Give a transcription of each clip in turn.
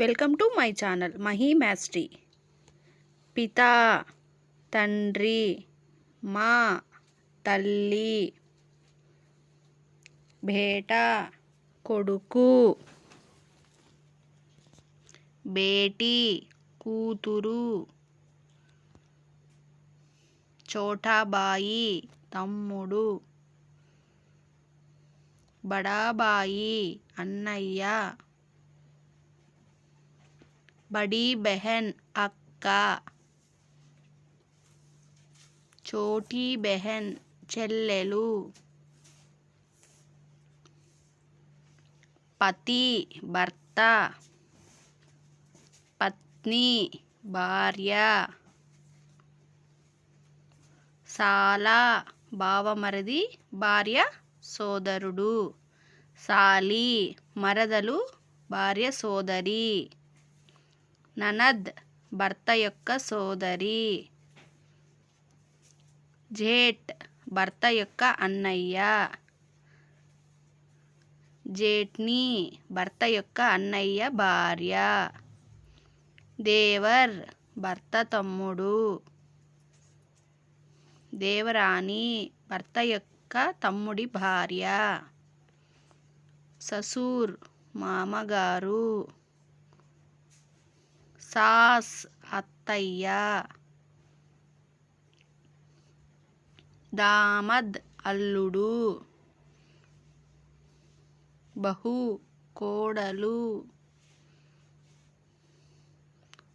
Welcome to my channel Mahi maestro. పితా తండ్రి మా తల్లి భేట కొడుకు బేటీ కూతురు చోటాబాయి తమ్ముడు బడాబాయి అన్నయ్య బడీ బెహన్ అక్క. చోటీ బెహన్ చెల్లెలు. పతి భర్త. పత్ని భార్య. సాలా బావమరది భార్య సోదరుడు. సాలి మరదలు భార్య సోదరి. ననద్ భర్త యొక్క సోదరి. జేట్ భర్త యొక్క అన్నయ్య. జేట్ని భర్త యొక్క అన్నయ్య భార్య. దేవర్ భర్త తమ్ముడు. దేవరాణి భర్త యొక్క తమ్ముడి భార్య. ససూర్ మామగారు. సాస్ అత్తయ్య. దామద్ అల్లుడు. బహు కోడలు.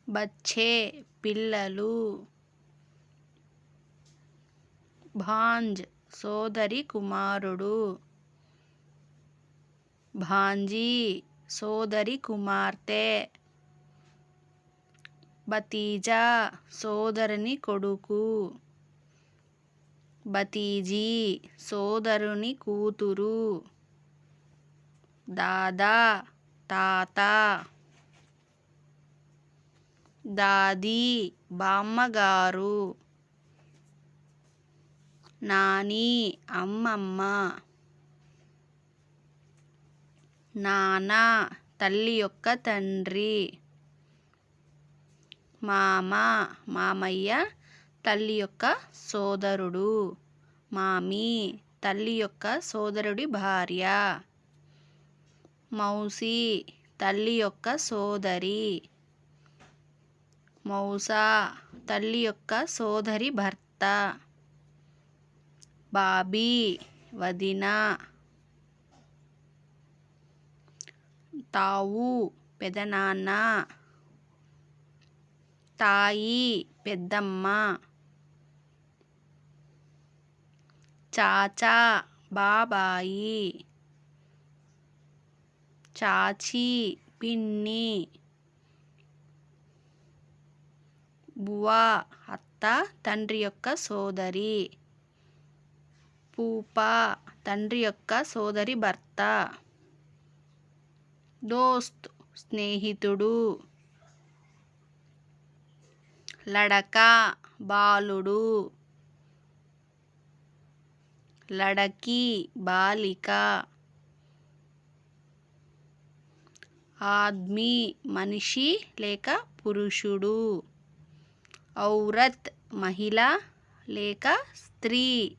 బచ్చే పిల్లలు. భాంజ్ సోదరి కుమారుడు. భాంజీ సోదరి కుమార్తె. భతీజా సోదరుని కొడుకు. భతీజీ సోదరుని కూతురు. దాదా తాత. దాది బామ్మగారు. నాని అమ్మమ్మ. నాన్న తల్లి యొక్క తండ్రి. మామ మామయ్య తల్లి యొక్క సోదరుడు. మామి తల్లి యొక్క సోదరుడి భార్య. మౌసి తల్లి యొక్క సోదరి. మౌసా తల్లి యొక్క సోదరి భర్త. బాబీ వదిన. తావు పెదనాన్న. తాయి పెద్దమ్మ. చాచా బాబాయి. చాచి పిన్ని. బువా అత్త తండ్రి యొక్క సోదరి. పూపా తండ్రి యొక్క సోదరి భర్త. దోస్త్ స్నేహితుడు. లడక బాలుడు లడకి బాలిక ఆద్మీ మనిషి లేక పురుషుడు ఔరత్ మహిళ లేక స్త్రీ.